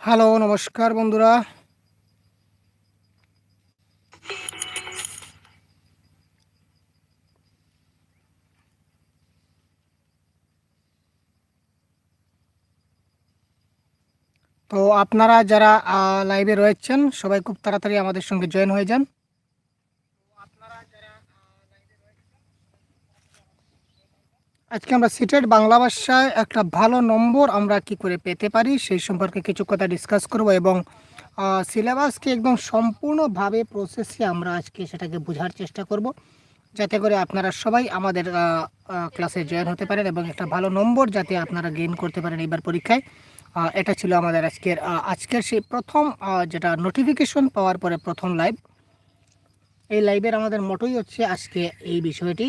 Hello, নমস্কার বন্ধুরা। তো আপনারা যারা লাইভে রয়েছেন, সবাই খুব তাড়াতাড়ি আমাদের সঙ্গে জয়েন হয়ে যান। আজকে আমরা সিটেট বাংলা ভাষায় একটা ভালো নম্বর আমরা কি করে পেতে পারি সেই সম্পর্কে কিছু কথা ডিসকাস করব এবং সিলেবাসকে একদম সম্পূর্ণভাবে প্রসেসে আমরা আজকে সেটাকে বোঝার চেষ্টা করব। যাতে করে আপনারা সবাই আমাদের ক্লাসে জয়েন হতে পারেন এবং একটা ভালো নম্বর যাতে আপনারা গেইন করতে পারেন এবার পরীক্ষায়। এটা ছিল আমাদের আজকের আজকের সেই প্রথম যেটা নোটিফিকেশন পাওয়ার পরে প্রথম লাইভ এই লাইভের আমাদের মোটোই হচ্ছে আজকে এই বিষয়টি।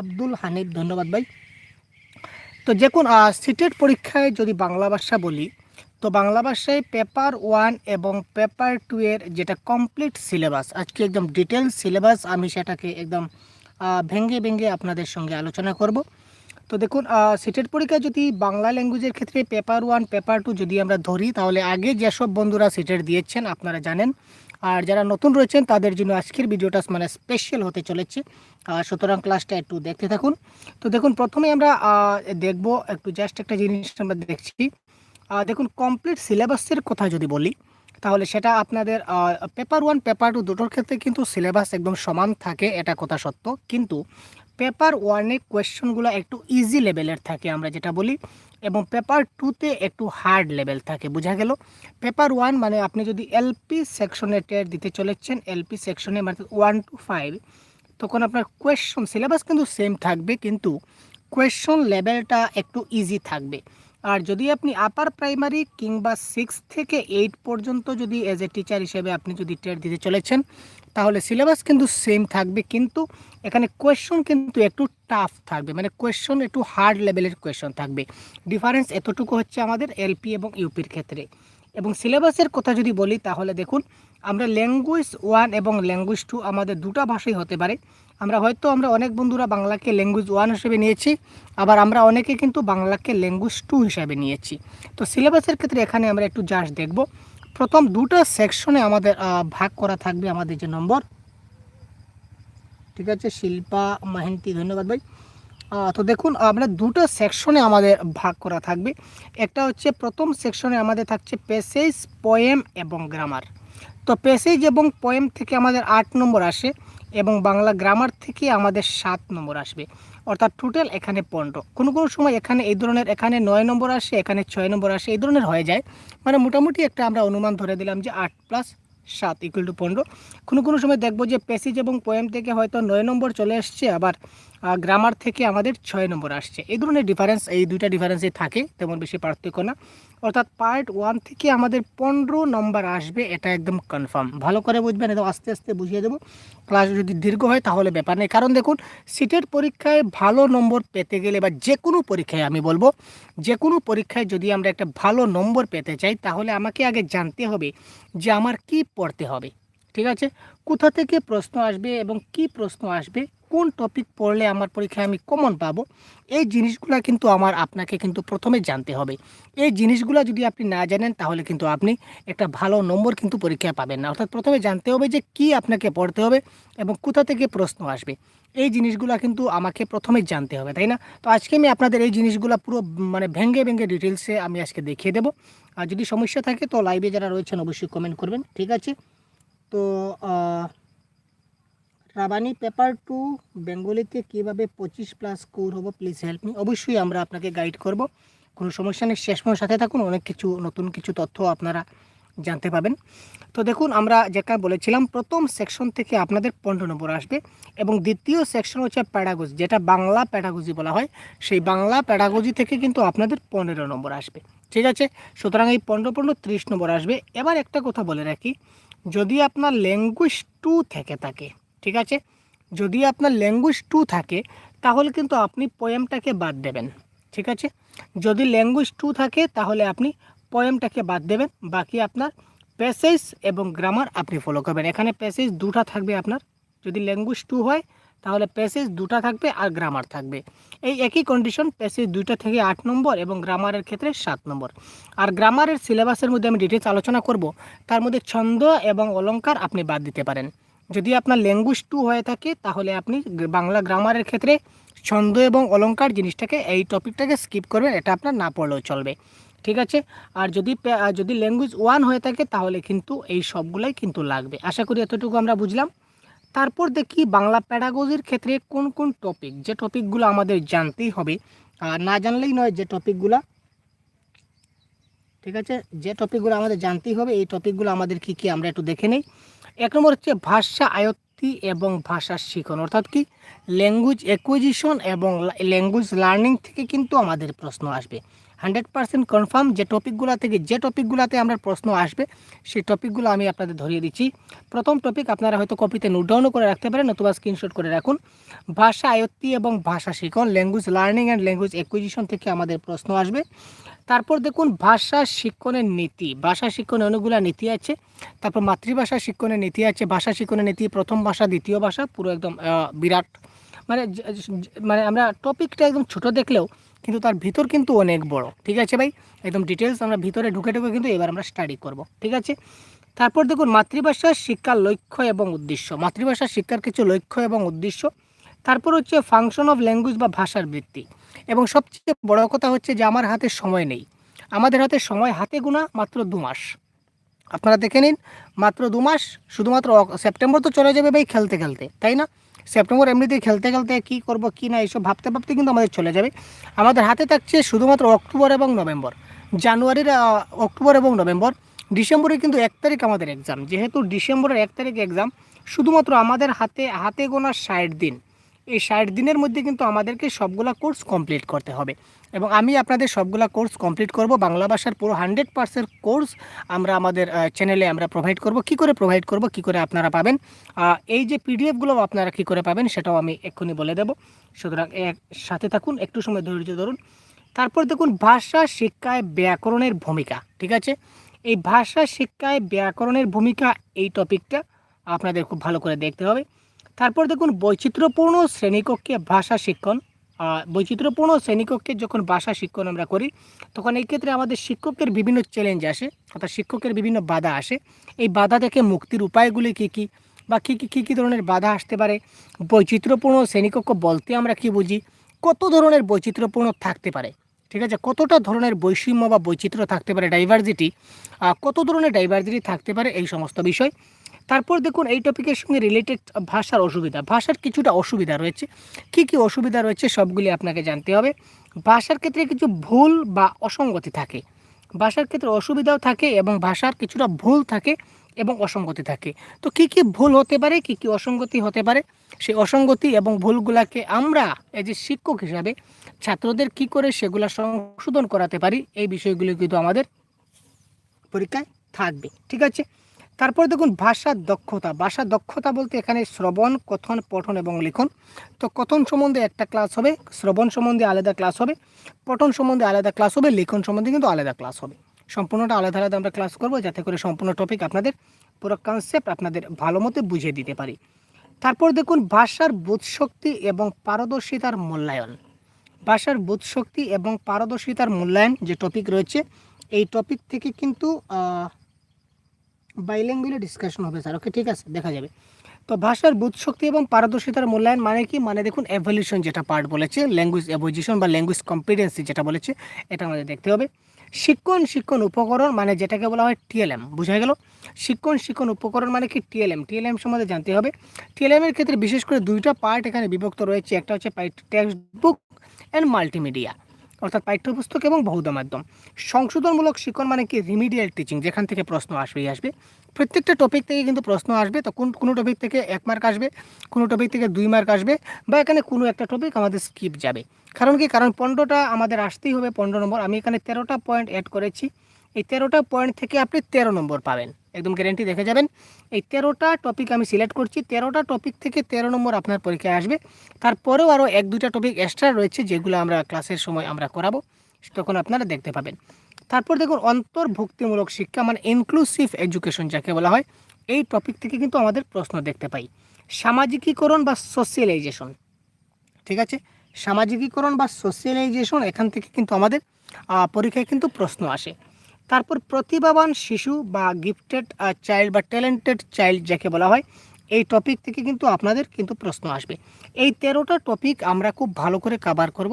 আব্দুল হানিফ, ধন্যবাদ ভাই। তো দেখুন সিটেট পরীক্ষায় যদি বাংলা ভাষা বলি তো বাংলা ভাষায় পেপার ওয়ান এবং পেপার টু এর যেটা কমপ্লিট সিলেবাস আজকে একদম ডিটেলস সিলেবাস আমি সেটাকে একদম আহ, ভেঙে ভেঙে আপনাদের সঙ্গে আলোচনা করব। তো দেখুন সিটেট পরীক্ষা যদি বাংলা ল্যাঙ্গুয়েজের ক্ষেত্রে পেপার ওয়ান পেপার টু যদি আমরা ধরি তাহলে আগে যেসব বন্ধুরা সিটেট দিয়েছেন আপনারা জানেন। আর যারা নতুন রয়েছেন, তাদের জন্য আজকের ভিডিওটা মানে স্পেশাল হতে চলেছে। সুতরাং ক্লাসটা একটু দেখতে থাকুন। তো দেখুন প্রথমে আমরা দেখব একটু জাস্ট একটা জিনিস আমরা দেখছি। দেখুন কমপ্লিট সিলেবাসের কথা যদি বলি, তাহলে সেটা আপনাদের পেপার ওয়ান পেপার টু দুটোর ক্ষেত্রে কিন্তু সিলেবাস একদম সমান থাকে, এটা কথা সত্য। কিন্তু পেপার ওয়ানে কোয়েশ্চনগুলো একটু ইজি লেভেলের থাকে আমরা যেটা বলি, এবং পেপার টুতে একটু হার্ড লেভেল থাকে, বোঝা গেল? পেপার ওয়ান মানে আপনি যদি এলপি সেকশনে টের দিতে চলেছেন এলপি সেকশনে মানে ওয়ান টু ফাইভ তখন আপনার কোয়েশ্চন সিলেবাস কিন্তু সেম থাকবে, কিন্তু কোয়েশ্চন লেভেলটা একটু ইজি থাকবে। আর যদি আপনি আপার প্রাইমারি কিংবা সিক্স থেকে এইট পর্যন্ত যদি এজ এ টিচার হিসেবে আপনি যদি টেট দিতে চলেছেন, তাহলে সিলেবাস কিন্তু সেম থাকবে, কিন্তু এখানে কোয়েশ্চন কিন্তু একটু টাফ থাকবে মানে কোয়েশ্চন একটু হার্ড লেভেলের কোয়েশ্চন থাকবে। ডিফারেন্স এতটুকু হচ্ছে আমাদের এলপি এবং ইউপির ক্ষেত্রে। এবং সিলেবাসের কথা যদি বলি, তাহলে দেখুন, আমরা ল্যাঙ্গুয়েজ ওয়ান এবং ল্যাঙ্গুয়েজ টু আমাদের দুটা ভাষাই হতে পারে। আমরা হয়তো আমরা অনেক বন্ধুরা বাংলাকে ল্যাঙ্গুয়েজ ওয়ান হিসেবে নিয়েছি, আবার আমরা অনেকে কিন্তু বাংলাকে ল্যাঙ্গুয়েজ টু হিসাবে নিয়েছি। তো সিলেবাসের ক্ষেত্রে এখানে আমরা একটু জাস্ট দেখব। প্রথম দুটো সেকশনে আমাদের ভাগ করা থাকবে আমাদের যে নম্বর। ঠিক আছে, শিল্পা, মাহিন্তি, ধন্যবাদ ভাই। তো দেখুন, আমরা দুটো সেকশনে আমাদের ভাগ করা থাকবে। একটা হচ্ছে প্রথম সেকশনে আমাদের থাকছে প্যাসেজ পোয়েম এবং গ্রামার তো প্যাসেজ এবং পোয়েম থেকে আমাদের আট নম্বর আসে। এবং বাংলা গ্রামার থেকে আমাদের সাত নম্বর আসবে। অর্থাৎ টোটাল এখানে পনেরো। কোনো কোনো সময় এখানে এই ধরনের, এখানে নয় নম্বর আসে, এখানে ছয় নম্বর আসে, এই ধরনের হয়ে যায়। মানে মোটামুটি একটা আমরা অনুমান ধরে দিলাম যে আট প্লাস সাত ইকুয়াল টু পনেরো। কোনো কোনো সময় দেখব যে প্যাসেজ এবং পোয়েম থেকে হয়তো নয় নম্বর চলে আসছে আবার গ্রামার থেকে আমাদের ছয় নম্বর আসছে। এই ধরনের ডিফারেন্স এই দুইটা ডিফারেন্সে থাকে, তেমন বেশি পার্থক্য না। অর্থাৎ পার্ট ওয়ান থেকে আমাদের পনেরো নম্বর আসবে, এটা একদম কনফার্ম ভালো করে বুঝবেন একদম আস্তে আস্তে বুঝিয়ে দেবো। ক্লাস যদি দীর্ঘ হয়, তাহলে ব্যাপার নেই। কারণ দেখুন সিটের পরীক্ষায় ভালো নম্বর পেতে গেলে বা যে কোনো পরীক্ষায় আমি বলব, যে কোনো পরীক্ষায় যদি আমরা একটা ভালো নম্বর পেতে চাই, তাহলে আমাকে আগে জানতে হবে যে আমার কি পড়তে হবে। ঠিক আছে? কোথা থেকে প্রশ্ন আসবে এবং কি প্রশ্ন আসবে কোন টপিক পড়লে আমার পরীক্ষায় আমি কমন পাবো, এই জিনিসগুলো কিন্তু আমার আপনাকে কিন্তু প্রথমে জানতে হবে। এই জিনিসগুলো যদি আপনি না জানেন, তাহলে কিন্তু আপনি একটা ভালো নম্বর কিন্তু পরীক্ষায় পাবেন না। অর্থাৎ প্রথমে জানতে হবে যে কি আপনাকে পড়তে হবে এবং কোথা থেকে প্রশ্ন আসবে। এই জিনিসগুলো কিন্তু আমাকে প্রথমে জানতে হবে, তাই না? তো আজকে আমি আপনাদের এই জিনিসগুলো পুরো মানে ভেঙ্গে ভেঙ্গে ডিটেলসে আমি আজকে দেখিয়ে দেবো। আর যদি সমস্যা থাকে তো লাইভে যারা রয়েছেন, অবশ্যই কমেন্ট করবেন, ঠিক আছে তো আহ, রাবানি পেপার টু বেঙ্গলিতে কীভাবে পঁচিশ প্লাস স্কোর হব প্লিজ হেল্প মি অবশ্যই আমরা আপনাকে গাইড করব। কোনো সমস্যা নেই, শেষ সাথে থাকুন, অনেক কিছু, নতুন কিছু তথ্য আপনারা জানতে পাবেন। তো দেখুন, আমরা যেটা বলেছিলাম, প্রথম সেকশন থেকে আপনাদের পনেরো নম্বর আসবে এবং দ্বিতীয় সেকশন হচ্ছে প্যাডাগজি যেটা বাংলা প্যাডাগজি বলা হয়। সেই বাংলা প্যাডাগজি থেকে কিন্তু আপনাদের পনেরো নম্বর আসবে। ঠিক আছে? সুতরাং এই পনেরো পনেরো, ত্রিশ নম্বর আসবে। এবার একটা কথা বলে রাখি, যদি আপনার ল্যাঙ্গুয়েজ টু থেকে থাকে ঠিক আছে? যদি আপনার ল্যাঙ্গুয়েজ টু থাকে, তাহলে কিন্তু আপনি পোয়েমটাকে বাদ দেবেন, ঠিক আছে? যদি ল্যাঙ্গুয়েজ টু থাকে, তাহলে আপনি পোয়েমটাকে বাদ দেবেন, বাকি আপনার প্যাসেজ এবং গ্রামার আপনি ফলো করবেন। এখানে প্যাসেজ দুটা থাকবে আপনার। যদি ল্যাঙ্গুয়েজ টু হয়, তাহলে প্যাসেজ দুটা থাকবে আর গ্রামার থাকবে। এই একই কন্ডিশন প্যাসেজ দুইটা থেকে আট নম্বর এবং গ্রামারের ক্ষেত্রে সাত নম্বর। আর গ্রামারের সিলেবাসের মধ্যে আমি ডিটেলস আলোচনা করব। তার মধ্যে ছন্দ এবং অলঙ্কার আপনি বাদ দিতে পারেন। যদি আপনার ল্যাঙ্গুয়েজ টু হয়ে থাকে, তাহলে আপনি বাংলা গ্রামারের ক্ষেত্রে ছন্দ এবং অলঙ্কার জিনিসটাকে এই টপিকটাকে স্কিপ করবেন, এটা আপনার না পড়লেও চলবে। ঠিক আছে? আর যদি যদি ল্যাঙ্গুয়েজ ওয়ান হয়ে থাকে, তাহলে কিন্তু এই সবগুলাই কিন্তু লাগবে। আশা করি এতটুকু আমরা বুঝলাম। তারপর দেখি বাংলা প্যাডাগজির ক্ষেত্রে কোন কোন টপিক যে টপিকগুলো আমাদের জানতেই হবে। আর না জানলেই নয় যে টপিকগুলো ঠিক আছে? যে টপিকগুলো আমাদের জানতেই হবে, এই টপিকগুলো আমাদের কী কী, আমরা একটু দেখে নেই। এক নম্বর হচ্ছে ভাষা আয়ত্তি এবং ভাষা শিখন, অর্থাৎ কি? ল্যাঙ্গুয়েজ অ্যাকুইজিশন এবং ল্যাঙ্গুয়েজ লার্নিং থেকে কিন্তু আমাদের প্রশ্ন আসবে। হান্ড্রেড পার্সেন্ট কনফার্ম যে টপিকগুলো থেকে যে টপিকগুলোতে আমরা প্রশ্ন আসবে সেই টপিকগুলো আমি আপনাদের ধরিয়ে দিচ্ছি। প্রথম টপিক আপনারা হয়তো কপিতে নোট ডাউনও করে রাখতে পারেন অথবা স্ক্রিনশট করে রাখুন। ভাষা আয়ত্তি এবং ভাষা শিখন language learning and language acquisition থেকে আমাদের প্রশ্ন আসবে। তারপর দেখুন ভাষা শিক্ষণের নীতি। ভাষা শিক্ষণে অনেকগুলো নীতি আছে। তারপর মাতৃভাষা শিক্ষণের নীতি আছে। ভাষা শিক্ষণের নীতি, প্রথম ভাষা, দ্বিতীয় ভাষা, পুরো একদম বিরাট। মানে মানে আমরা টপিকটা একদম ছোট দেখলেও কিন্তু তার ভিতর কিন্তু অনেক বড়। ঠিক আছে ভাই? একদম ডিটেলস আমরা ভিতরে ঢুকে ঢুকে কিন্তু এবার আমরা স্টাডি করব। ঠিক আছে? তারপর দেখুন মাতৃভাষা শিক্ষার লক্ষ্য এবং উদ্দেশ্য। মাতৃভাষা শিক্ষার কিছু লক্ষ্য এবং উদ্দেশ্য। তারপর হচ্ছে ফাংশন অফ ল্যাঙ্গুয়েজ বা ভাষার বৃত্তি। এবং সবচেয়ে বড় কথা হচ্ছে যে আমার হাতে সময় নেই। আমাদের হাতে সময় হাতে গোনা মাত্র দু মাস। আপনারা দেখে নিন, মাত্র দু মাস, শুধুমাত্র সেপ্টেম্বর তো চলে যাবে ভাই খেলতে খেলতে, তাই না? সেপ্টেম্বর এমনিতেই খেলতে খেলতে কী করব, কী না এইসব ভাবতে ভাবতে কিন্তু আমাদের চলে যাবে। আমাদের হাতে থাকছে শুধুমাত্র অক্টোবর এবং নভেম্বর। জানুয়ারির অক্টোবর এবং নভেম্বর ডিসেম্বরে কিন্তু এক তারিখ আমাদের এক্সাম যেহেতু ডিসেম্বরের এক তারিখ এক্সাম শুধুমাত্র আমাদের হাতে হাতে গোনা ষাট দিন। এই ষাট দিনের মধ্যে কিন্তু আমাদেরকে সবগুলা কোর্স কমপ্লিট করতে হবে। এবং আমি আপনাদের সবগুলা কোর্স কমপ্লিট করব, বাংলা ভাষার পুরো হান্ড্রেড পার্সেন্ট কোর্স আমরা আমাদের চ্যানেলে আমরা প্রোভাইড করব। কি করে প্রোভাইড করব, কি করে আপনারা পাবেন? এই যে পিডিএফগুলো আপনারা কি করে পাবেন সেটাও আমি এক্ষুনি বলে দেব। সুতরাং সাথে থাকুন, একটু সময় ধৈর্য ধরুন। তারপর দেখুন, ভাষা শিক্ষায় ব্যাকরণের ভূমিকা, ঠিক আছে? এই ভাষা শিক্ষায় ব্যাকরণের ভূমিকা এই টপিকটা আপনাদের খুব ভালো করে দেখতে হবে। তারপর দেখুন বৈচিত্র্যপূর্ণ শ্রেণীকক্ষে ভাষা শিক্ষণ বৈচিত্র্যপূর্ণ শ্রেণীকক্ষে যখন ভাষা শিক্ষণ আমরা করি, তখন এই ক্ষেত্রে আমাদের শিক্ষকের বিভিন্ন চ্যালেঞ্জ আসে, অর্থাৎ শিক্ষকের বিভিন্ন বাধা আসে। এই বাধা থেকে মুক্তির উপায়গুলি কী কী বা কী কী কী কী ধরনের বাধা আসতে পারে? বৈচিত্র্যপূর্ণ শ্রেণীকক্ষ বলতে আমরা কি বুঝি? কত ধরনের বৈচিত্র্যপূর্ণ থাকতে পারে? ঠিক আছে? কতটা ধরনের বৈষম্য বা বৈচিত্র্য থাকতে পারে? ডাইভার্সিটি কত ধরনের ডাইভার্সিটি থাকতে পারে? এই সমস্ত বিষয়। তারপর দেখুন এই টপিকের সঙ্গে রিলেটেড ভাষার অসুবিধা। ভাষার কিছুটা অসুবিধা রয়েছে। কি কি অসুবিধা রয়েছে সবগুলি আপনাকে জানতে হবে। ভাষার ক্ষেত্রে কিছু ভুল বা অসঙ্গতি থাকে। ভাষার ক্ষেত্রে অসুবিধাও থাকে এবং ভাষার কিছুটা ভুল থাকে এবং অসঙ্গতি থাকে। তো কি কি ভুল হতে পারে, কি কি অসঙ্গতি হতে পারে? সেই অসঙ্গতি এবং ভুলগুলাকে আমরা এই যে শিক্ষক হিসাবে ছাত্রদের কি করে সেগুলা সংশোধন করাতে পারি, এই বিষয়গুলো কিন্তু আমাদের পরীক্ষায় থাকবে। ঠিক আছে? তারপর দেখুন ভাষার দক্ষতা। ভাষার দক্ষতা বলতে এখানে শ্রবণ, কথন, পঠন এবং লিখন। তো কথন সম্বন্ধে একটা ক্লাস হবে, শ্রবণ সম্বন্ধে আলাদা ক্লাস হবে, পঠন সম্বন্ধে আলাদা ক্লাস হবে, লিখন সম্বন্ধে কিন্তু আলাদা ক্লাস হবে। সম্পূর্ণটা আলাদা আলাদা আমরা ক্লাস করব যাতে করে সম্পূর্ণ টপিক আপনাদের পুরো কনসেপ্ট আপনাদের ভালো মতো বুঝিয়ে দিতে পারি। তারপর দেখুন ভাষার বোধশক্তি এবং পারদর্শিতার মূল্যায়ন। ভাষার বোধশক্তি এবং পারদর্শিতার মূল্যায়ন যে টপিক রয়েছে, এই টপিক থেকে কিন্তু বাইল্যাঙ্গুয়ালি ডিসকাশন হবে স্যার ওকে ঠিক আছে, দেখা যাবে। তো ভাষার বোধশক্তি এবং পারদর্শিতার মূল্যায়ন মানে কি? মানে দেখুন এভলিউশন যেটা পার্ট বলেছে ল্যাঙ্গুয়েজ এভোজিশন বা ল্যাঙ্গুয়েজ কম্পিটেন্সি যেটা বলেছে, এটা আমাদের দেখতে হবে। শিক্ষণ শিক্ষণ উপকরণ মানে যেটাকে বলা হয় টিএলএম বোঝা গেল? শিক্ষণ শিক্ষণ উপকরণ মানে কি? টিএলএম টিএলএম সম্বন্ধে জানতে হবে। টিএলএমের ক্ষেত্রে বিশেষ করে দুইটা পার্ট এখানে বিভক্ত রয়েছে, একটা হচ্ছে টেক্সট বুক অ্যান্ড মাল্টিমিডিয়া অর্থাৎ পাঠ্যপুস্তক এবং বৌদ্ধ মাধ্যম। সংশোধনমূলক শিক্ষণ মানে কি? রিমিডিয়াল টিচিং যেখান থেকে প্রশ্ন আসবেই আসবে। প্রত্যেকটা টপিক থেকে কিন্তু প্রশ্ন আসবে। তো কোন, কোনো টপিক থেকে এক মার্ক আসবে, কোনো টপিক থেকে দুই মার্ক আসবে, বা এখানে কোনো একটা টপিক আমাদের স্কিপ যাবে। কারণ কি? কারণ পনেরোটা আমাদের আসতেই হবে পনেরো নম্বর। আমি এখানে তেরোটা পয়েন্ট অ্যাড করেছি। এই তেরোটা পয়েন্ট থেকে আপনি তেরো নম্বর পাবেন। একদম গ্যারেন্টি দেখে যাবেন। এই তেরোটা টপিক আমি সিলেক্ট করছি। তেরোটা টপিক থেকে তেরো নম্বর আপনার পরীক্ষায় আসবে। তারপরেও আরও এক দুইটা টপিক এক্সট্রা রয়েছে, যেগুলো আমরা ক্লাসের সময় আমরা করাবো। তখন আপনারা দেখতে পাবেন। তারপর দেখুন, অন্তর্ভুক্তিমূলক শিক্ষা মানে ইনক্লুসিভ এডুকেশন যাকে বলা হয়, এই টপিক থেকে কিন্তু আমাদের প্রশ্ন দেখতে পাই। সামাজিকীকরণ বা সোশ্যালাইজেশন ঠিক আছে? সামাজিকীকরণ বা সোশ্যালাইজেশন এখান থেকে কিন্তু আমাদের পরীক্ষায় কিন্তু প্রশ্ন আসে। তারপর প্রতিভাবান শিশু বা গিফটেড চাইল্ড বা ট্যালেন্টেড চাইল্ড যাকে বলা হয়, এই টপিক থেকে কিন্তু আপনাদের কিন্তু প্রশ্ন আসবে। এই তেরোটা টপিক আমরা খুব ভালো করে কাভার করব।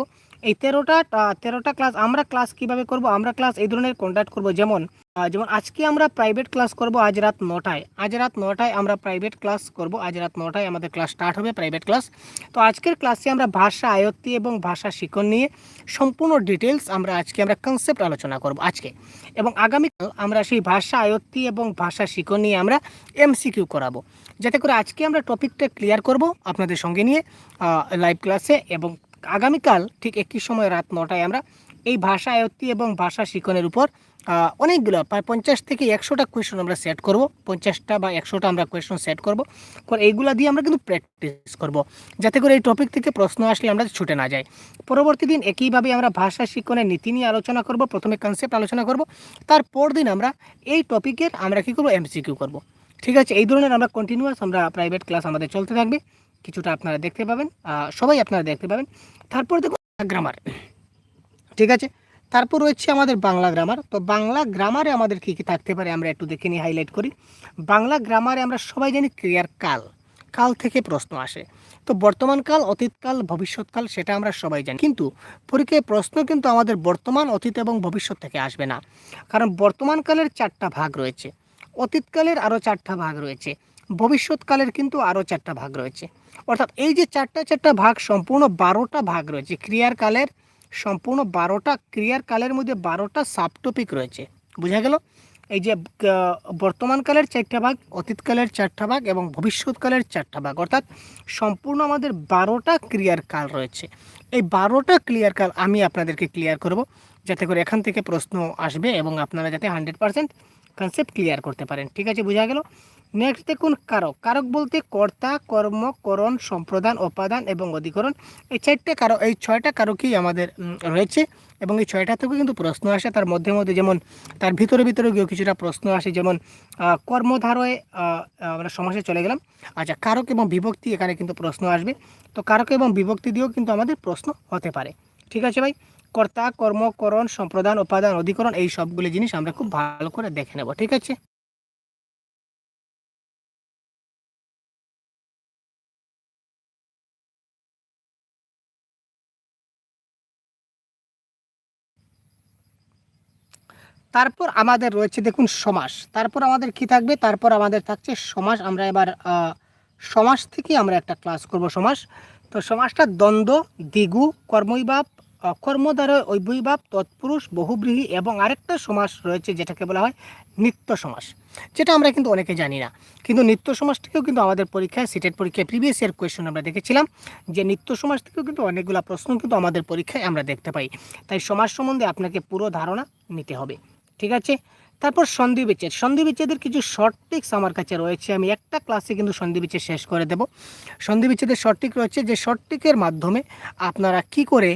এই তেরোটা তেরোটা ক্লাস আমরা ক্লাস কীভাবে করব? আমরা ক্লাস এই ধরনের কন্ডাক্ট করব। যেমন যেমন আজকে আমরা প্রাইভেট ক্লাস করব আজ রাত নটায়। আজ রাত নটায় আমরা প্রাইভেট ক্লাস করব। আজ রাত নটায় আমাদের ক্লাস স্টার্ট হবে প্রাইভেট ক্লাস তো আজকের ক্লাসে আমরা ভাষা, আয়ত্তি এবং ভাষা শিক্ষণ নিয়ে সম্পূর্ণ ডিটেলস আমরা আজকে আমরা কনসেপ্ট আলোচনা করব আজকে। এবং আগামীকাল আমরা সেই ভাষা, আয়ত্তি এবং ভাষা শিক্ষণ নিয়ে আমরা এমসিকিউ করাবো। যাতে করে আজকে আমরা টপিকটা ক্লিয়ার করব আপনাদের সঙ্গে নিয়ে লাইভ ক্লাসে এবং আগামীকাল ঠিক একই সময় রাত নটায় আমরা এই ভাষা আয়ত্তি এবং ভাষা শিক্ষণের উপর অনেকগুলো প্রায় পঞ্চাশ থেকে একশোটা কোয়েশন আমরা সেট করব। পঞ্চাশটা বা একশোটা আমরা কোয়েশন সেট করব। করে এইগুলো দিয়ে আমরা কিন্তু প্র্যাকটিস করব। যাতে করে এই টপিক থেকে প্রশ্ন আসলে আমরা ছুটে না যাই। পরবর্তী দিন একইভাবে আমরা ভাষা শিক্ষণের নীতি নিয়ে আলোচনা করব, প্রথমে কনসেপ্ট আলোচনা করব। তারপর দিন আমরা এই টপিকের আমরা কী করব? এমসিকিউ করব। ঠিক আছে, এই ধরনের আমরা কন্টিনিউয়াস আমরা প্রাইভেট ক্লাস আমাদের চলতে থাকবে। কিছুটা আপনারা দেখতে পাবেন সবাই আপনারা দেখতে পাবেন। তারপর দেখুন গ্রামার ঠিক আছে? তারপর রয়েছে আমাদের বাংলা গ্রামার তো বাংলা গ্রামারে আমাদের কী কী থাকতে পারে আমরা একটু দেখে নিয়ে হাইলাইট করি। বাংলা গ্রামারে আমরা সবাই জানি ক্রিয়ার কাল। কাল থেকে প্রশ্ন আসে। তো বর্তমান কাল অতীতকাল ভবিষ্যৎকাল সেটা আমরা সবাই জানি। কিন্তু পরীক্ষায় প্রশ্ন কিন্তু আমাদের বর্তমান, অতীত এবং ভবিষ্যৎ থেকে আসবে না। কারণ বর্তমান কালের চারটা ভাগ রয়েছে। অতীতকালের আরও চারটা ভাগ রয়েছে। ভবিষ্যৎকালের কিন্তু আরও চারটা ভাগ রয়েছে। অর্থাৎ এই যে চারটা চারটা ভাগ, সম্পূর্ণ বারোটা ভাগ রয়েছে। ক্রিয়ার কালের সম্পূর্ণ বারোটা ক্রিয়ার কালের মধ্যে বারোটা সাব টপিক রয়েছে। বোঝা গেল? এই যে বর্তমানকালের চারটা ভাগ, অতীতকালের চারটা ভাগ এবং ভবিষ্যৎকালের চারটা ভাগ। অর্থাৎ সম্পূর্ণ আমাদের বারোটা ক্রিয়ার কাল রয়েছে। এই বারোটা ক্লিয়ার কাল আমি আপনাদেরকে ক্লিয়ার করব, যাতে করে এখান থেকে প্রশ্ন আসবে এবং আপনারা যাতে হান্ড্রেড পারসেন্ট কনসেপ্ট ক্লিয়ার করতে পারেন। ঠিক আছে? বোঝা গেল? নেক্সট দেখুন কারক। কারক বলতে কর্তা, কর্ম, করণ, সম্প্রদান উপাদান এবং অধিকরণ। এই চারটে কারক, এই ছয়টা কারকই আমাদের রয়েছে এবং এই ছয়টা থেকেও কিন্তু প্রশ্ন আসে। তার মধ্যে মধ্যে যেমন, তার ভিতরে ভিতরে গিয়েও কিছুটা প্রশ্ন আসে। যেমন কর্মধারয়ে আমরা সমাসে চলে গেলাম। আচ্ছা কারক এবং বিভক্তি এখানে কিন্তু প্রশ্ন আসবে। তো কারক এবং বিভক্তি দিয়েও কিন্তু আমাদের প্রশ্ন হতে পারে। ঠিক আছে ভাই? কর্তা কর্মকরণ সম্প্রদান উপাদান অধিকরণ এই সবগুলি জিনিস আমরা খুব ভালো করে দেখে নেব। ঠিক আছে? তারপর আমাদের রয়েছে দেখুন সমাস। তারপর আমাদের কি থাকবে? তারপর আমাদের থাকছে সমাস। আমরা এবার সমাস থেকে আমরা একটা ক্লাস করব সমাস। তো সমাসটা দ্বন্দ্ব দ্বিগু কর্মৈভাব আহ, কর্মদ্বারা ঐবৈভাব তৎপুরুষ বহুব্রীহি এবং আরেকটা সমাস রয়েছে যেটাকে বলা হয় নিত্য সমাস। যেটা আমরা কিন্তু অনেকে জানি না। কিন্তু নিত্য থেকেও কিন্তু আমাদের পরীক্ষায় সিটেট পরীক্ষায় প্রিভিয়াস ইয়ার কোয়েশন আমরা দেখেছিলাম যে নিত্য সমাজ থেকেও কিন্তু অনেকগুলো প্রশ্ন কিন্তু আমাদের পরীক্ষায় আমরা দেখতে পাই। তাই সমাজ সম্বন্ধে আপনাকে পুরো ধারণা নিতে হবে। ঠিক আছে? তারপর সন্ধি বিচ্ছেদ। সন্ধি বিচ্ছেদের কিছু শর্ট ট্রিক্স আমার কাছে রয়েছে। আমি একটা ক্লাসে কিন্তু সন্ধি বিচ্ছেদ শেষ করে দেব। সন্ধি বিচ্ছেদের শর্ট ট্রিক রয়েছে যে শর্ট ট্রিকের মাধ্যমে আপনারা কি করে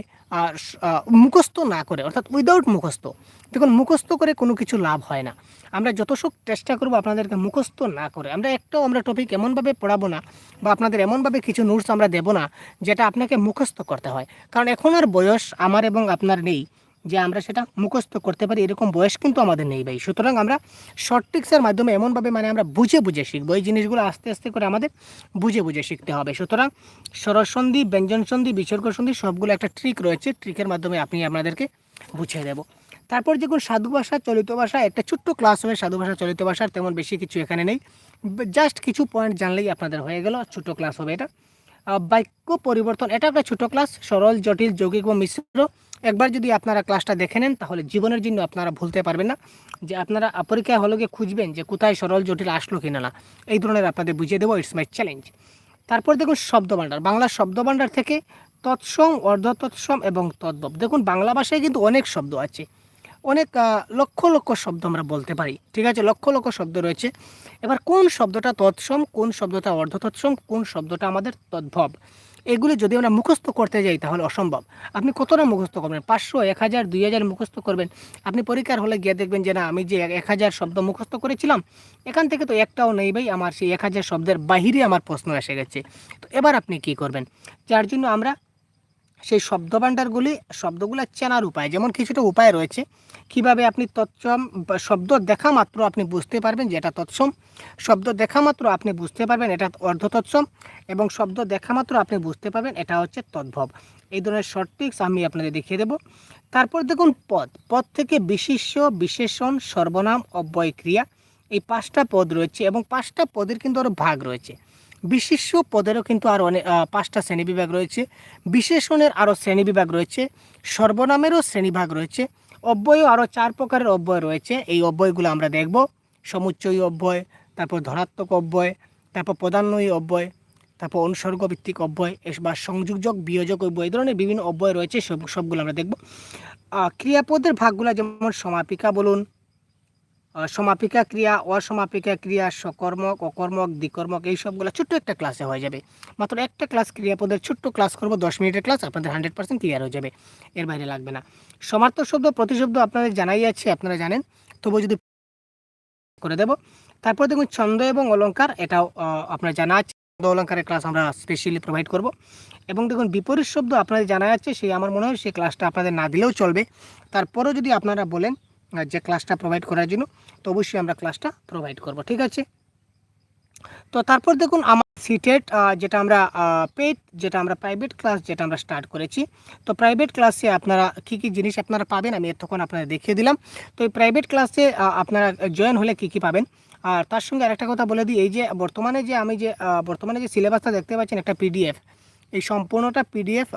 মুখস্থ না করে, অর্থাৎ উইদাউট মুখস্থ, দেখুন মুখস্থ করে কোনো কিছু লাভ হয় না। আমরা যতসব চেষ্টা করব আপনাদেরকে মুখস্থ না করে, আমরা একটাও আমরা টপিক এমনভাবে পড়াবো না বা আপনাদের এমনভাবে কিছু নোটস আমরা দেবো না যেটা আপনাকে মুখস্থ করতে হয়। কারণ এখন আর বয়স আমার এবং আপনার নেই। যে আমরা সেটা মুখস্থ করতে পারি, এরকম বয়স কিন্তু আমাদের নেই ভাই। সুতরাং আমরা শর্ট ট্রিক্সের মাধ্যমে এমনভাবে মানে আমরা বুঝে বুঝে শিখব। এই জিনিসগুলো আস্তে আস্তে করে আমাদের বুঝে বুঝে শিখতে হবে। সুতরাং স্বরসন্ধি ব্যঞ্জন সন্ধি বিসর্গ সন্ধি সবগুলো একটা ট্রিক রয়েছে। ট্রিকের মাধ্যমে আপনি আপনাদেরকে বুঝিয়ে দেবো। তারপর দেখুন, সাধু ভাষা, চলিত ভাষা, একটা ছোট্ট ক্লাস হবে সাধু ভাষা, চলিত ভাষার, তেমন বেশি কিছু এখানে নেই। জাস্ট কিছু পয়েন্ট জানলেই আপনাদের হয়ে গেল। ছোট ক্লাস হবে এটা। বাক্য পরিবর্তন। এটা একটা ছোটো ক্লাস সরল, জটিল, যৌগিক এবং মিশ্র। একবার যদি আপনারা ক্লাসটা দেখে নেন, তাহলে জীবনের জন্য আপনারা ভুলতে পারবেন না যে আপনারা পরীক্ষায় হলে গিয়ে খুঁজবেন যে কোথায় সরল, জটিল আসলো কিনা না। এই ধরনের আপনাদের বুঝিয়ে দেবো ইটস মাই চ্যালেঞ্জ তারপর দেখুন শব্দভাণ্ডার বাংলা শব্দভাণ্ডার থেকে তৎসম অর্ধ তৎসম এবং তদ্ভব। দেখুন বাংলা ভাষায় কিন্তু অনেক শব্দ আছে। অনেক লক্ষ লক্ষ শব্দ আমরা বলতে পারি। ঠিক আছে? লক্ষ লক্ষ শব্দ রয়েছে। এবার কোন শব্দটা তৎসম, কোন শব্দটা অর্ধ তৎসম কোন শব্দটা আমাদের তদ্ভব? এগুলি যদি আমরা মুখস্থ করতে যাই তাহলে অসম্ভব। আপনি কতটা মুখস্থ করবেন? পাঁচশো, এক হাজার, দুই হাজার মুখস্থ করবেন। আপনি পরীক্ষার হলে গিয়ে দেখবেন যে না, আমি যে এক হাজার শব্দ মুখস্থ করেছিলাম, এখান থেকে তো একটাও নেই ভাই। আমার সেই এক হাজার শব্দের বাহিরে আমার প্রশ্ন এসে গেছে। তো এবার আপনি কি করবেন? যার জন্য আমরা সেই শব্দভাণ্ডারগুলি, শব্দগুলো চেনার উপায়, যেমন কিছুটা উপায় রয়েছে। কীভাবে আপনি তৎসম শব্দ দেখা মাত্র আপনি বুঝতে পারবেন যে এটা তৎসম, শব্দ দেখা মাত্র আপনি বুঝতে পারবেন এটা অর্ধ তৎসম এবং শব্দ দেখা মাত্র আপনি বুঝতে পারবেন এটা হচ্ছে তদ্ভব। এই ধরনের শর্ট ট্রিক্স আমি আপনাদের দেখিয়ে দেব। তারপর দেখুন পদ। পদ থেকে বিশিষ্য বিশেষণ, সর্বনাম অব্যয় ক্রিয়া এই পাঁচটা পদ রয়েছে, এবং পাঁচটা পদের কিন্তু আরও ভাগ রয়েছে। বিশিষ্য পদেরও কিন্তু আরও অনেক পাঁচটা শ্রেণীবিভাগ রয়েছে। বিশেষণের আরও শ্রেণীবিভাগ রয়েছে। সর্বনামেরও শ্রেণীভাগ রয়েছে। অব্যয়ও আরও চার প্রকারের অব্যয় রয়েছে। এই অব্যয়গুলো আমরা দেখব। সমুচ্চয়ী অব্যয়, তারপর ধনাত্মক অব্যয়, তারপর প্রধান্বয়ী অব্যয়, তারপর অনুসর্গ ভিত্তিক অব্যয় বা সংযোগযোগ বিয়োজক অব্যয়, এই ধরনের বিভিন্ন অব্যয় রয়েছে। সব সবগুলো আমরা দেখব। ক্রিয়াপদের ভাগগুলো যেমন সমাপিকা বলুন সমাপিকা ক্রিয়া, অসমাপিকা ক্রিয়া সকর্মক অকর্মক, দ্বিকর্মক এই সবগুলো ছোট্ট একটা ক্লাসে হয়ে যাবে। মাত্র একটা ক্লাস ক্রিয়াপদের ছোট্ট ক্লাস করব, দশ মিনিটের ক্লাস আপনাদের হান্ড্রেড পার্সেন্ট ক্লিয়ার হয়ে যাবে। এর বাইরে লাগবে না। সমার্থক শব্দ, প্রতিশব্দ আপনাদের জানাই আছে, আপনারা জানেন। তবুও যদি করে দেব, তারপর দেখুন ছন্দ এবং অলঙ্কার এটাও আপনার জানা আছে। ছন্দ, অলংকারের ক্লাস আমরা স্পেশালি প্রোভাইড করব। এবং দেখুন বিপরীত শব্দ আপনাদের জানা আছে, সেই আমার মনে হয় সেই ক্লাসটা আপনাদের না দিলেও চলবে। তারপরেও যদি আপনারা বলেন যে ক্লাসটা প্রোভাইড করার জন্য, তো অবশ্যই আমরা ক্লাসটা প্রোভাইড করব, ঠিক আছে? তো তারপর দেখুন, আমার সিটেট যেটা আমরা পেড যেটা আমরা প্রাইভেট ক্লাস যেটা আমরা স্টার্ট করেছি, তো প্রাইভেট ক্লাসে আপনারা কী কী জিনিস আপনারা পাবেন, আমি এতক্ষণ আপনাদের দেখিয়ে দিলাম। তো এই প্রাইভেট ক্লাসে আপনারা জয়েন হলে কী কী পাবেন? আর তার সঙ্গে আরেকটা কথা বলে দিই, এই যে বর্তমানে যে আমি যে বর্তমানে যে সিলেবাসটা দেখতে পাচ্ছেন, একটা পিডিএফ এই সম্পূর্ণটা পিডিএফ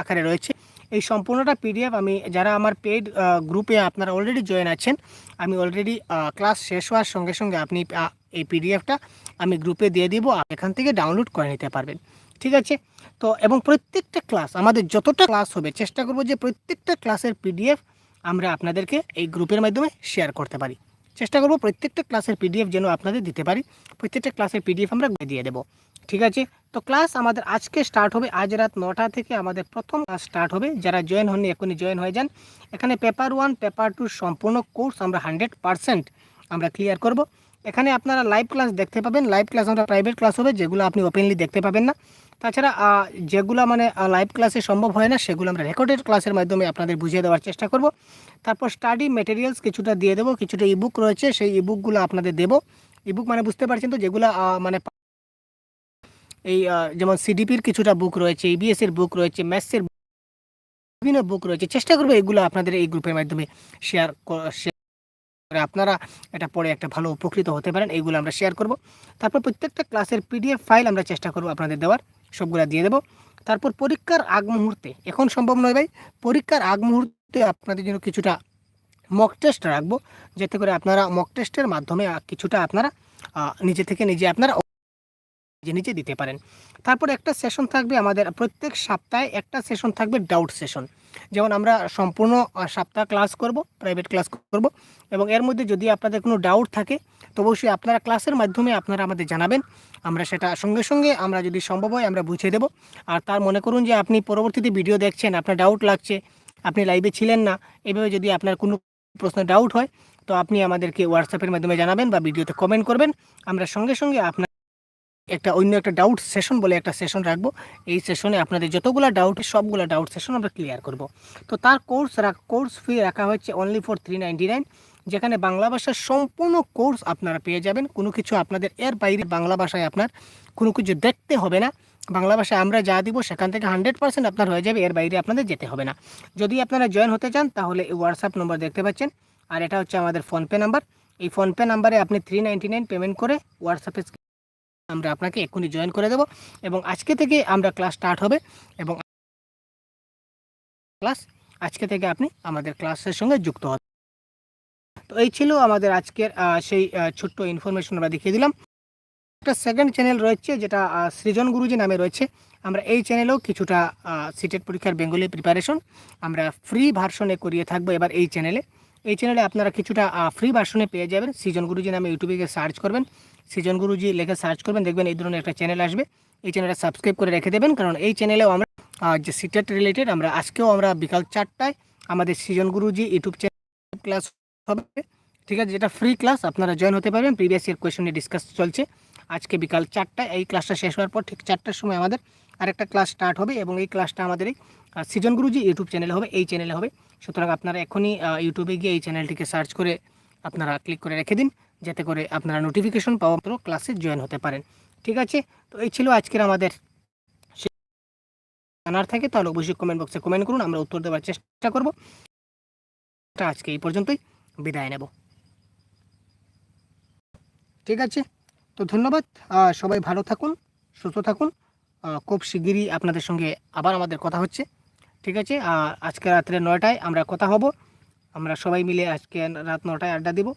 আকারে রয়েছে। এই সম্পূর্ণটা পিডিএফ আমি যারা আমার পেড গ্রুপে আপনারা অলরেডি জয়েন আছেন, আমি অলরেডি ক্লাস শেষ হওয়ার সঙ্গে সঙ্গে আপনি এই পিডিএফটা আমি গ্রুপে দিয়ে দিব এখান থেকে ডাউনলোড করে নিতে পারবেন। ঠিক আছে? তো, এবং প্রত্যেকটা ক্লাস আমাদের যতটা ক্লাস হবে, চেষ্টা করব যে প্রত্যেকটা ক্লাসের পিডিএফ আমরা আপনাদেরকে এই গ্রুপের মাধ্যমে শেয়ার করতে পারি। চেষ্টা করব প্রত্যেকটা ক্লাসের পিডিএফ যেন আপনাদের দিতে পারি। প্রত্যেকটা ক্লাসের পিডিএফ আমরা দিয়ে দেবো। ঠিক আছে? তো ক্লাস আমাদের আজকে স্টার্ট হবে, আজ রাত নটা থেকে আমাদের প্রথম ক্লাস স্টার্ট হবে। যারা জয়েন হননি, এখনই জয়েন হয়ে যান। এখানে পেপার ওয়ান পেপার টু সম্পূর্ণ কোর্স আমরা হান্ড্রেড পারসেন্ট আমরা ক্লিয়ার করব। এখানে আপনারা লাইভ ক্লাস দেখতে পাবেন। লাইভ ক্লাস আমরা প্রাইভেট ক্লাস হবে, যেগুলো আপনি ওপেনলি দেখতে পাবেন না। তাছাড়া যেগুলো মানে লাইভ ক্লাসে সম্ভব হয় না, সেগুলো আমরা রেকর্ডেড ক্লাসের মাধ্যমে আপনাদের বুঝিয়ে দেওয়ার চেষ্টা করব। তারপর স্টাডি মেটেরিয়ালস কিছুটা দিয়ে দেবো, কিছুটা ইবুক রয়েছে, সেই ইবুকগুলো আপনাদের দেবো। ইবুক মানে বুঝতে পারছেন তো, যেগুলো মানে এই যেমন সিডিপির কিছুটা বুক রয়েছে ইবিএস এর বুক রয়েছে ম্যাথসের বিভিন্ন বুক রয়েছে, চেষ্টা করব এগুলো আপনাদের এই গ্রুপের মাধ্যমে শেয়ার করে আপনারা এটা পড়ে একটা ভালো উপকৃত হতে পারেন এইগুলো আমরা শেয়ার করব। তারপর প্রত্যেকটা ক্লাসের পিডিএফ ফাইল আমরা চেষ্টা করব আপনাদের দেওয়ার, সবগুলো দিয়ে দেবো। তারপর পরীক্ষার আগ মুহূর্তে, এখন সম্ভব নয় ভাই, পরীক্ষার আগ মুহূর্তে আপনাদের জন্য কিছুটা মক টেস্ট রাখব, যাতে করে আপনারা মক টেস্টের মাধ্যমে কিছুটা আপনারা নিজে থেকে নিজে আপনারা নিজে নিজে দিতে পারেন। তারপর একটা সেশন থাকবে আমাদের প্রত্যেক সপ্তাহে একটা সেশন থাকবে ডাউট সেশন যেমন আমরা সম্পূর্ণ সপ্তাহ ক্লাস করব প্রাইভেট ক্লাস করব এবং এর মধ্যে যদি আপনাদের কোনো ডাউট থাকে, তো অবশ্যই আপনারা ক্লাসের মাধ্যমে আপনারা আমাদের জানাবেন। আমরা সেটা সঙ্গে সঙ্গে আমরা যদি সম্ভব হয় আমরা বুঝিয়ে দেব। আর তার মনে করুন যে আপনি পরবর্তীতে ভিডিও দেখছেন, আপনার ডাউট লাগছে, আপনি লাইভে ছিলেন না, এভাবে যদি আপনার কোনো প্রশ্ন ডাউট হয়, তো আপনি আমাদেরকে হোয়াটসঅ্যাপের মাধ্যমে জানাবেন বা ভিডিওতে কমেন্ট করবেন। আমরা সঙ্গে সঙ্গে আপনার একটা অন্য একটা ডাউট সেশন বলে একটা সেশন রাখব। এই সেশনে আপনাদের যতগুলো ডাউট সবগুলো ডাউট সেশন আমরা ক্লিয়ার করব। তো তার কোর্স কোর্স ফি রাখা হচ্ছে only for three ninety nine যেখানে বাংলা ভাষার সম্পূর্ণ কোর্স আপনারা পেয়ে যাবেন। কোনো কিছু আপনাদের এর বাইরে বাংলা ভাষায় আপনার কোনো কিছু দেখতে হবে না। বাংলা ভাষায় আমরা যা দিব সেখান থেকে হান্ড্রেড পার্সেন্ট আপনার হয়ে যাবে, এর বাইরে আপনাদের যেতে হবে না। যদি আপনারা জয়েন হতে চান, তাহলে এই হোয়াটসঅ্যাপ নম্বর দেখতে পাচ্ছেন। আর এটা হচ্ছে আমাদের ফোনপে নাম্বার এই ফোনপে নাম্বারে আপনি থ্রি নাইনটি নাইন পেমেন্ট করে হোয়াটসঅ্যাপে আমরা আপনাকে এক্ষুনি জয়েন করে দেব এবং আজকে থেকে আমরা ক্লাস স্টার্ট হবে এবং ক্লাস আজকে থেকে আপনি আমাদের ক্লাসের সঙ্গে যুক্ত হন তো এই ছিল আমাদের আজকের সেই ছোট্ট ইনফরমেশন আমরা দেখিয়ে দিলাম। একটা সেকেন্ড চ্যানেল রয়েছে যেটা সৃজন গুরুজি নামে রয়েছে। আমরা এই চ্যানেলেও কিছুটা সিটেট পরীক্ষার বেঙ্গলি প্রিপারেশন আমরা ফ্রি ভার্সনে করিয়ে থাকব এবার এই চ্যানেলে এই চ্যানেলে আপনারা কিছুটা ফ্রি ভার্সনে পেয়ে যাবেন। সৃজন গুরুজি নামে ইউটিউবে গিয়ে সার্চ করবেন। সৃজন গুরুজি লেখে সার্চ করবেন, দেখবেন এই ধরনের একটা চ্যানেল আসবে। এই চ্যানেলটা সাবস্ক্রাইব করে রেখে দেবেন, কারণ এই চ্যানেলেও আমরা যে সিটেট রিলেটেড আমরা আজকেও আমরা বিকাল চারটায় আমাদের Srijan Guruji YouTube channel class হবে। ঠিক আছে, যেটা ফ্রি ক্লাস আপনারা জয়েন হতে পারবেন। প্রিভিয়াস ইয়ার কোয়েশন ডিসকাস চলছে। আজকে বিকাল চারটায় এই ক্লাসটা শেষ হওয়ার পর ঠিক চারটার সময় আমাদের আরেকটা ক্লাস স্টার্ট হবে এবং এই ক্লাসটা আমাদের এই গুরুজি ইউটিউব চ্যানেলে হবে, এই চ্যানেলে হবে। সুতরাং আপনারা এখনই ইউটিউবে গিয়ে এই চ্যানেলটিকে সার্চ করে আপনারা ক্লিক করে রেখে দিন, যাতে করে আপনারা নোটিফিকেশন পাওয়া মাত্র ক্লাসে জয়েন হতে পারেন। ঠিক আছে? তো এই ছিল আজকের আমাদের জানার থাকে, তাহলে অবশ্যই কমেন্ট বক্সে কমেন্ট করুন, আমরা উত্তর দেওয়ার চেষ্টা করব। আজকে এই পর্যন্তই, বিদায় নেব। ঠিক আছে? তো ধন্যবাদ সবাই ভালো থাকুন, সুস্থ থাকুন। খুব শিগগিরই আপনাদের সঙ্গে আবার আমাদের কথা হচ্ছে। ঠিক আছে? আজকে রাত্রে নয়টায় আমরা কথা হব। আমরা সবাই মিলে আজকে রাত নটায় আড্ডা দেব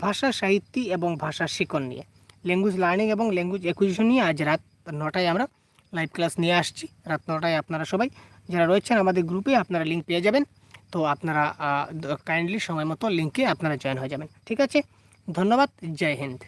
ভাষা, সাহিত্য এবং ভাষা শিক্ষণ নিয়ে। ল্যাঙ্গুয়েজ লার্নিং এবং ল্যাঙ্গুয়েজ অ্যাকুইজিশন নিয়ে আজ রাত নটায় আমরা লাইভ ক্লাস নিয়ে আসছি। রাত নটায় আপনারা সবাই যারা রয়েছেন আমাদের গ্রুপে আপনারা লিঙ্ক পেয়ে যাবেন। তো আপনারা কাইন্ডলি সময় মতো লিঙ্কে আপনারা জয়েন হয়ে যাবেন। ঠিক আছে? ধন্যবাদ। জয় হিন্দ।